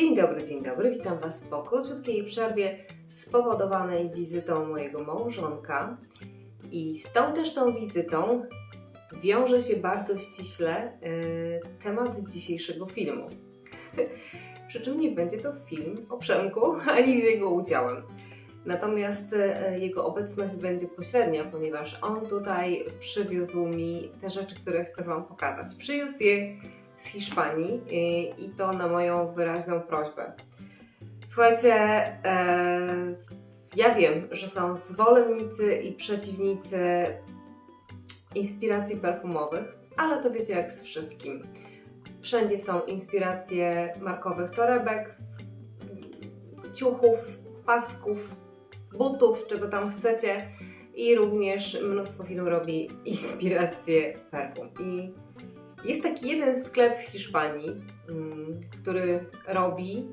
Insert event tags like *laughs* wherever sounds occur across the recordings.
Dzień dobry, dzień dobry. Witam Was po króciutkiej przerwie spowodowanej wizytą mojego małżonka. I z tą też tą wizytą wiąże się bardzo ściśle yy, temat dzisiejszego filmu. *laughs* Przy czym nie będzie to film o Przemku, *laughs* ani z jego udziałem. Natomiast e, jego obecność będzie pośrednia, ponieważ on tutaj przywiózł mi te rzeczy, które chcę Wam pokazać. Przywiózł je z Hiszpanii e, i to na moją wyraźną prośbę. Słuchajcie, e, ja wiem, że są zwolennicy i przeciwnicy inspiracji perfumowych, ale to wiecie jak z wszystkim. Wszędzie są inspiracje markowych torebek, ciuchów, pasków, butów, czego tam chcecie. I również mnóstwo firm robi inspiracje perfum. I jest taki jeden sklep w Hiszpanii, mm, który robi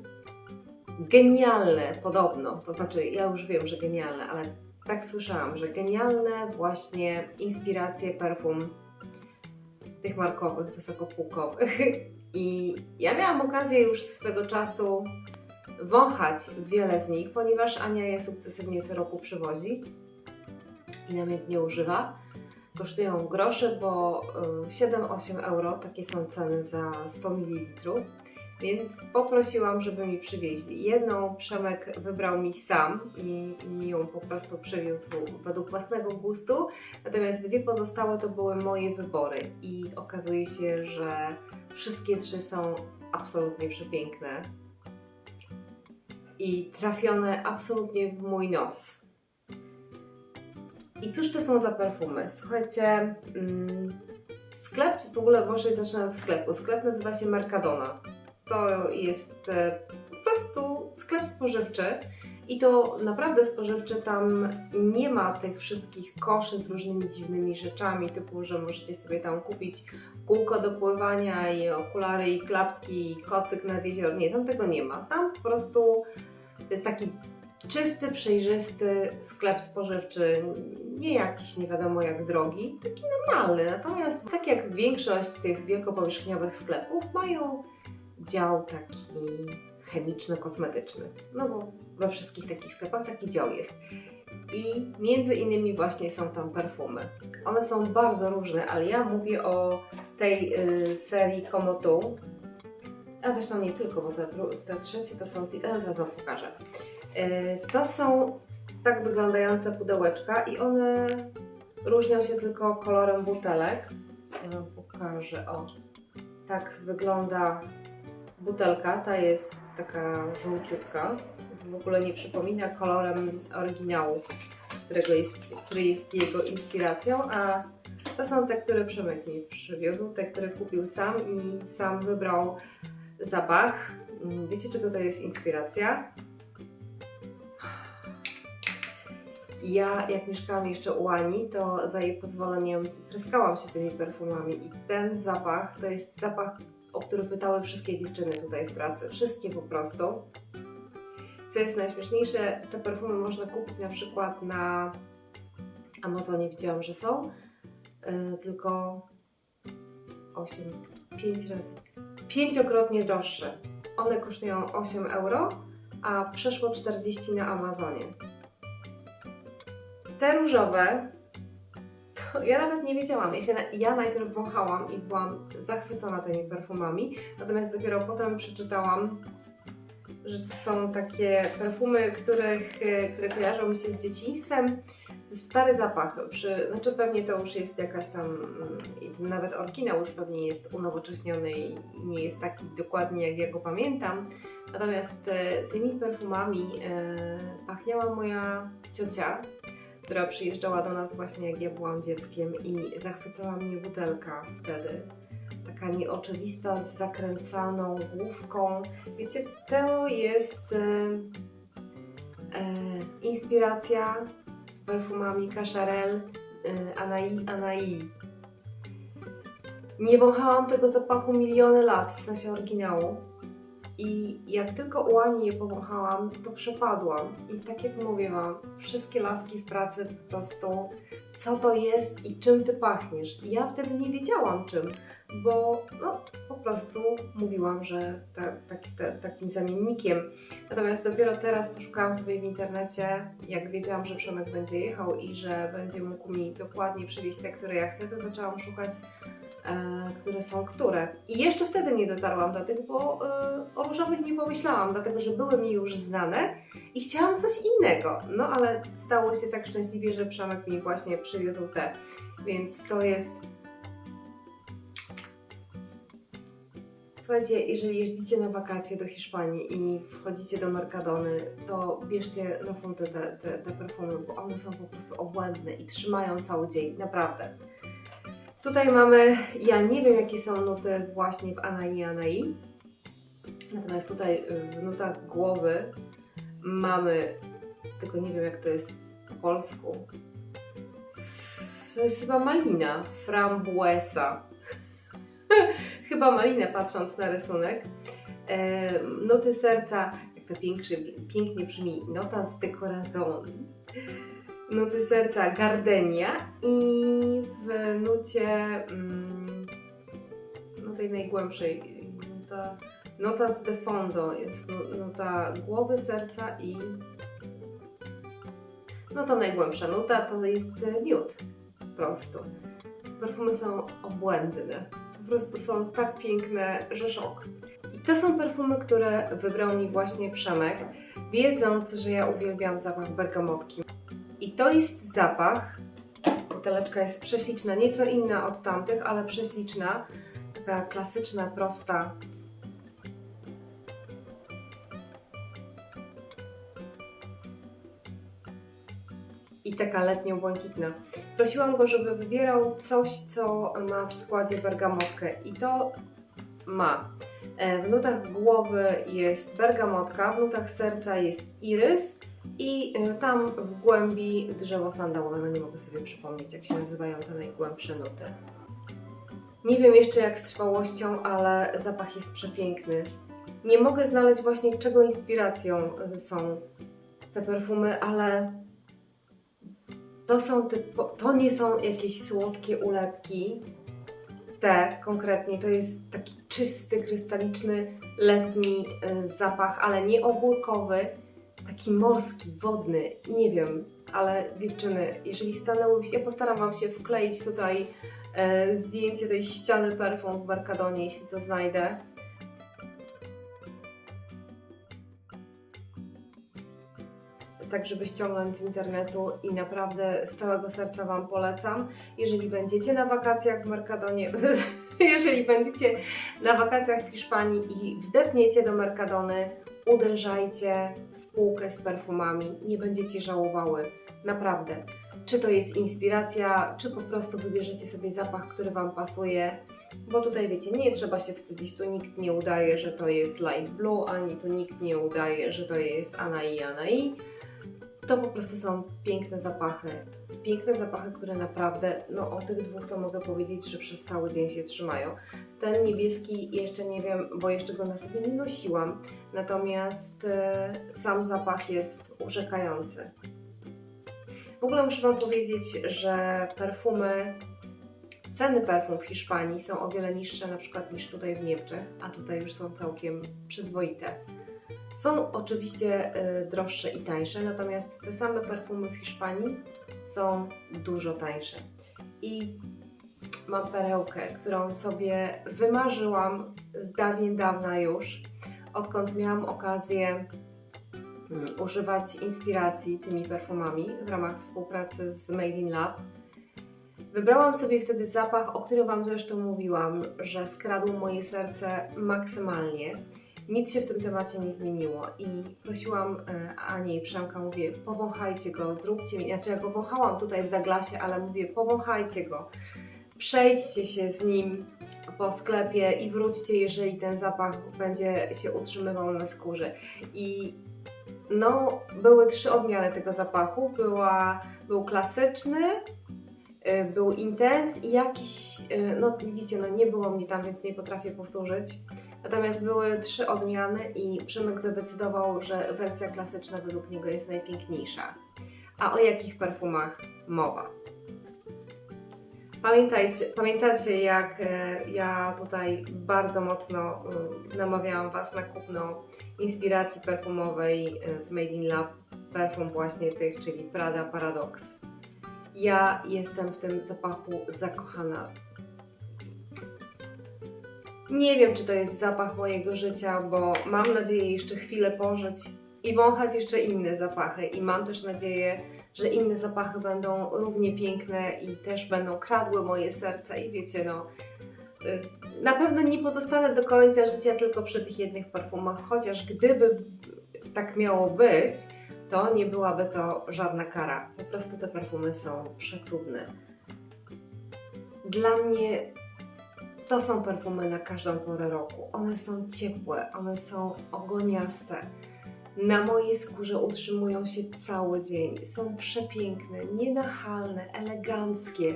genialne, podobno, to znaczy ja już wiem, że genialne, ale tak słyszałam, że genialne właśnie inspiracje perfum tych markowych, wysokopółkowych. I ja miałam okazję już swego czasu wąchać wiele z nich, ponieważ Ania je sukcesywnie co roku przywozi i namiętnie używa. Kosztują grosze, bo y, 7-8 euro, takie są ceny za 100 ml. Więc poprosiłam, żeby mi przywieźli. Jedną Przemek wybrał mi sam i mi ją po prostu przywiózł według własnego gustu, natomiast dwie pozostałe to były moje wybory i okazuje się, że wszystkie trzy są absolutnie przepiękne i trafione absolutnie w mój nos. I cóż to są za perfumy? Słuchajcie, mm, sklep, w ogóle może zacznę od sklepu. Sklep nazywa się Mercadona. To jest e, po prostu sklep spożywczy i to naprawdę spożywczy. Tam nie ma tych wszystkich koszy z różnymi dziwnymi rzeczami, typu, że możecie sobie tam kupić kółko do pływania i okulary i klapki i kocyk nad jezioro. Nie, tam tego nie ma. Tam po prostu to jest taki czysty, przejrzysty sklep spożywczy, nie jakiś nie wiadomo jak drogi, taki normalny. Natomiast tak jak większość tych wielkopowierzchniowych sklepów mają dział taki chemiczno-kosmetyczny. No bo we wszystkich takich sklepach taki dział jest. I między innymi właśnie są tam perfumy. One są bardzo różne, ale ja mówię o tej y, serii Komotu. A zresztą nie tylko, bo te, trzecie to są, zaraz Wam pokażę. Y, To są tak wyglądające pudełeczka i one różnią się tylko kolorem butelek. Ja Wam pokażę, o. Tak wygląda butelka, ta jest taka żółciutka. W ogóle nie przypomina kolorem oryginału, którego jest, który jest jego inspiracją, a to są te, które Przemek mi przywiózł, te, które kupił sam i sam wybrał zapach. Mm, Wiecie, czego to jest inspiracja? Ja, jak mieszkałam jeszcze u Ani, to za jej pozwoleniem pryskałam się tymi perfumami i ten zapach to jest zapach, o który pytały wszystkie dziewczyny tutaj w pracy. Wszystkie po prostu. Co jest najśmieszniejsze, te perfumy można kupić na przykład na Amazonie, widziałam, że są, yy, tylko 8, 5 razy, pięciokrotnie droższe. One kosztują 8 euro, a przeszło 40 na Amazonie. Te różowe, to ja nawet nie wiedziałam. Ja, się, ja najpierw wąchałam i byłam zachwycona tymi perfumami, natomiast dopiero potem przeczytałam, że to są takie perfumy, których, które kojarzą mi się z dzieciństwem. Stary zapach, przy, znaczy pewnie to już jest jakaś tam, mm, nawet oryginał już pewnie jest unowocześniony i nie jest taki dokładnie jak ja go pamiętam. Natomiast e, tymi perfumami e, pachniała moja ciocia, która przyjeżdżała do nas właśnie jak ja byłam dzieckiem i zachwycała mnie butelka wtedy. Taka nieoczywista, z zakręcaną główką. Wiecie, to jest e, e, inspiracja perfumami Cacharel e, Anai Anai. Nie wąchałam tego zapachu miliony lat, w sensie oryginału. I jak tylko u Ani je powąchałam, to przepadłam. I tak jak mówię Wam, wszystkie laski w pracy po prostu, co to jest i czym Ty pachniesz. I ja wtedy nie wiedziałam czym, bo no, po prostu mówiłam, że ta, taki, ta, takim zamiennikiem. Natomiast dopiero teraz poszukałam sobie w internecie, jak wiedziałam, że Przemek będzie jechał i że będzie mógł mi dokładnie przywieźć te, które ja chcę, to zaczęłam szukać które są które. I jeszcze wtedy nie dotarłam do tych, bo e, o różowych nie pomyślałam, dlatego że były mi już znane i chciałam coś innego. No ale stało się tak szczęśliwie, że Przemek mi właśnie przywiózł te. Więc to jest. Słuchajcie, jeżeli jeździcie na wakacje do Hiszpanii i wchodzicie do Mercadony, to bierzcie na funtę te, te, te perfumy, bo one są po prostu obłędne i trzymają cały dzień, naprawdę. Tutaj mamy, ja nie wiem jakie są nuty właśnie w Anai Anai, natomiast tutaj y, w nutach głowy mamy, tylko nie wiem jak to jest po polsku, to jest chyba malina, frambuesa. *laughs* chyba malinę patrząc na rysunek. E, nuty serca, jak to pięknie, pięknie brzmi, nota z de corazon nuty serca Gardenia i w nucie mm, no tej najgłębszej nuta, nota z de fondo jest nu- nuta głowy, serca i no to najgłębsza nuta to jest e, miód po prostu. Perfumy są obłędne. Po prostu są tak piękne, że szok. I to są perfumy, które wybrał mi właśnie Przemek, wiedząc, że ja uwielbiam zapach bergamotki. I to jest zapach. Buteleczka jest prześliczna, nieco inna od tamtych, ale prześliczna. Taka klasyczna, prosta. I taka letnio-błękitna. Prosiłam go, żeby wybierał coś, co ma w składzie bergamotkę. I to ma. E, W nutach głowy jest bergamotka, w nutach serca jest irys, i y, tam w głębi drzewo sandałowe, no nie mogę sobie przypomnieć jak się nazywają te najgłębsze nuty. Nie wiem jeszcze jak z trwałością, ale zapach jest przepiękny. Nie mogę znaleźć właśnie czego inspiracją y, są te perfumy, ale to są to nie są jakieś słodkie ulepki. Te konkretnie to jest taki czysty, krystaliczny, letni y, zapach, ale nie ogórkowy, taki morski, wodny, nie wiem, ale dziewczyny, jeżeli stanęły, ja postaram Wam się wkleić tutaj e, zdjęcie tej ściany perfum w Mercadonie, jeśli to znajdę. Tak, żeby ściągnąć z internetu i naprawdę z całego serca Wam polecam. Jeżeli będziecie na wakacjach w Mercadonie, *laughs* jeżeli będziecie na wakacjach w Hiszpanii i wdepniecie do Mercadony, uderzajcie w półkę z perfumami, nie będziecie żałowały. Naprawdę. Czy to jest inspiracja, czy po prostu wybierzecie sobie zapach, który Wam pasuje. Bo tutaj wiecie, nie trzeba się wstydzić, tu nikt nie udaje, że to jest light blue, ani tu nikt nie udaje, że to jest Anai Anai. To po prostu są piękne zapachy. Piękne zapachy, które naprawdę, no o tych dwóch to mogę powiedzieć, że przez cały dzień się trzymają. Ten niebieski jeszcze nie wiem, bo jeszcze go na sobie nie nosiłam. Natomiast e, sam zapach jest urzekający. W ogóle muszę Wam powiedzieć, że perfumy, ceny perfum w Hiszpanii są o wiele niższe na przykład niż tutaj w Niemczech, a tutaj już są całkiem przyzwoite. Są oczywiście e, droższe i tańsze, natomiast te same perfumy w Hiszpanii są dużo tańsze. I mam perełkę, którą sobie wymarzyłam z dawien dawna już, odkąd miałam okazję mm, używać inspiracji tymi perfumami w ramach współpracy z Made in Lab. Wybrałam sobie wtedy zapach, o którym Wam zresztą mówiłam, że skradł moje serce maksymalnie. Nic się w tym temacie nie zmieniło i prosiłam e, Anię i Przemka, mówię, powąchajcie go, zróbcie mi, znaczy ja go wąchałam tutaj w Douglasie, ale mówię, powąchajcie go, przejdźcie się z nim po sklepie i wróćcie, jeżeli ten zapach będzie się utrzymywał na skórze. I no, były trzy odmiany tego zapachu. Była, był klasyczny, y, był intens i jakiś, y, no widzicie, no nie było mnie tam, więc nie potrafię powtórzyć. Natomiast były trzy odmiany i Przemek zadecydował, że wersja klasyczna według niego jest najpiękniejsza. A o jakich perfumach mowa? Pamiętajcie, pamiętacie, jak e, ja tutaj bardzo mocno e, namawiałam Was na kupno inspiracji perfumowej e, z Made in Lab, perfum właśnie tych, czyli Prada Paradox. Ja jestem w tym zapachu zakochana. Nie wiem, czy to jest zapach mojego życia, bo mam nadzieję jeszcze chwilę pożyć i wąchać jeszcze inne zapachy. I mam też nadzieję, że inne zapachy będą równie piękne i też będą kradły moje serce. I wiecie, no, y, na pewno nie pozostanę do końca życia tylko przy tych jednych perfumach, chociaż gdyby tak miało być, to nie byłaby to żadna kara. Po prostu te perfumy są przecudne. Dla mnie to są perfumy na każdą porę roku. One są ciepłe, one są ogoniaste. Na mojej skórze utrzymują się cały dzień. Są przepiękne, nienachalne, eleganckie,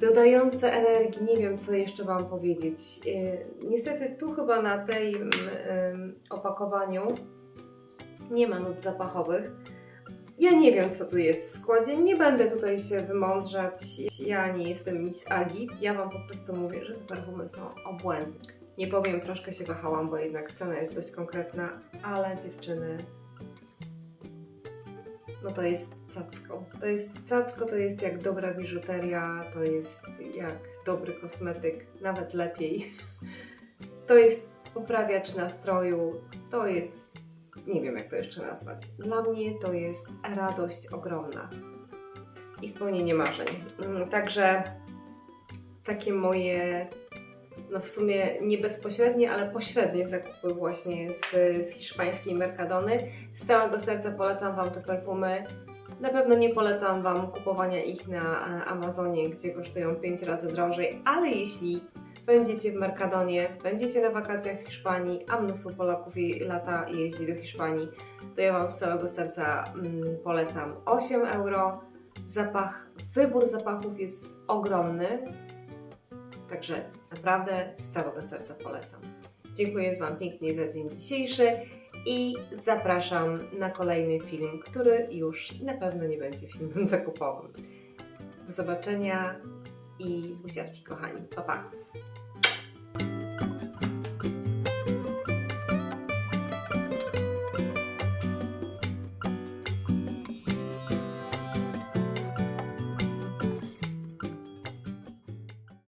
dodające energii. Nie wiem, co jeszcze Wam powiedzieć. Yy, Niestety, tu chyba na tej mm, opakowaniu nie ma nut zapachowych. Ja nie wiem, co tu jest w składzie. Nie będę tutaj się wymądrzać. Ja nie jestem Miss Agi. Ja Wam po prostu mówię, że te perfumy są obłędne. Nie powiem, troszkę się wahałam, bo jednak cena jest dość konkretna, ale dziewczyny, no to jest cacko. To jest cacko, to jest jak dobra biżuteria, to jest jak dobry kosmetyk, nawet lepiej. *laughs* To jest poprawiacz nastroju, to jest, nie wiem jak to jeszcze nazwać. Dla mnie to jest radość ogromna i spełnienie marzeń. Mm, Także takie moje no w sumie nie bezpośrednie, ale pośrednie zakupy właśnie z, z hiszpańskiej Mercadony. Z całego serca polecam Wam te perfumy. Na pewno nie polecam Wam kupowania ich na e, Amazonie, gdzie kosztują 5 razy drożej, ale jeśli będziecie w Mercadonie, będziecie na wakacjach w Hiszpanii, a mnóstwo Polaków lata jeździ do Hiszpanii, to ja Wam z całego serca mm, polecam 8 euro. Zapach, wybór zapachów jest ogromny, Także naprawdę z całego serca polecam. Dziękuję Wam pięknie za dzień dzisiejszy i zapraszam na kolejny film, który już na pewno nie będzie filmem *laughs* zakupowym. Do zobaczenia i buziaczki kochani. Pa, pa!